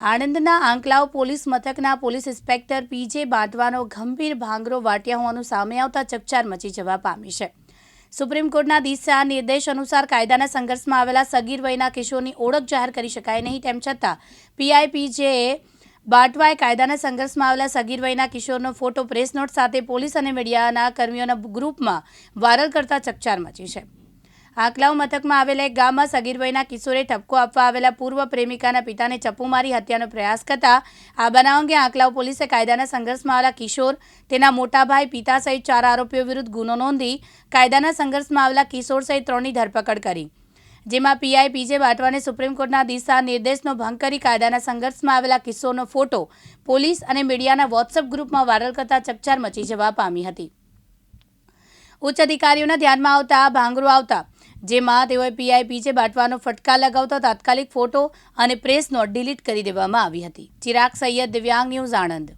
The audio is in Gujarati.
આણંદના આંકલાવ પોલીસ મથકના પોલીસ ઇન્સ્પેક્ટર પીજે બાંધવાનો ગંભીર ભાંગરો વાટ્યા હોવાનું સામે આવતા ચકચાર મચી જવા પામી છે. સુપ્રીમ કોર્ટના દિશા નિર્દેશ અનુસાર કાયદાના સંઘર્ષમાં આવેલા સગીર વયના કિશોરની ઓળખ જાહેર કરી શકાય નહીં, તેમ છતાં પીઆઈપીજેએ બાટવાએ કાયદાના સંઘર્ષમાં આવેલા સગીર વયના કિશોરનો ફોટો, પ્રેસ નોટ સાથે પોલીસ અને મીડિયાના કર્મીઓના ગ્રુપમાં વાયરલ કરતા ચકચાર મચી છે. આંકલાવ મથકમાં આવેલા એક ગામમાં સગીરભાઈના કિશોરે ઠપકો આપવા આવેલા પૂર્વ પ્રેમિકાના પિતાને ચપ્પુ મારી હત્યાનો પ્રયાસ કરતા આ બનાવ અંગે આંકલાવ પોલીસે કાયદાના સંઘર્ષમાં આવેલા કિશોર, તેના મોટા ભાઈ પિતા સહિત ચાર આરોપીઓ વિરુદ્ધ ગુનો નોંધી કાયદાના સંઘર્ષમાં આવેલા કિશોર સહિત ત્રણની ધરપકડ કરી. જેમાં પીઆઈ પીજે બાટવાને સુપ્રીમ કોર્ટના દિશા નિર્દેશનો ભંગ કરી કાયદાના સંઘર્ષમાં આવેલા કિશોરનો ફોટો પોલીસ અને મીડિયાના વોટ્સએપ ગ્રુપમાં વાયરલ કરતા ચકચાર મચી જવા પામી હતી. ઉચ્ચ અધિકારીઓના ધ્યાનમાં આવતા ભાંગરો આવતા જેમાં તેઓએ પીઆઈપી જે બાટવાનો ફટકાર લગાવતા તાત્કાલિક ફોટો અને પ્રેસ નોટ ડિલીટ કરી દેવામાં આવી હતી. ચિરાગ સૈયદ દિવ્યાંગ ન્યૂઝ આણંદ.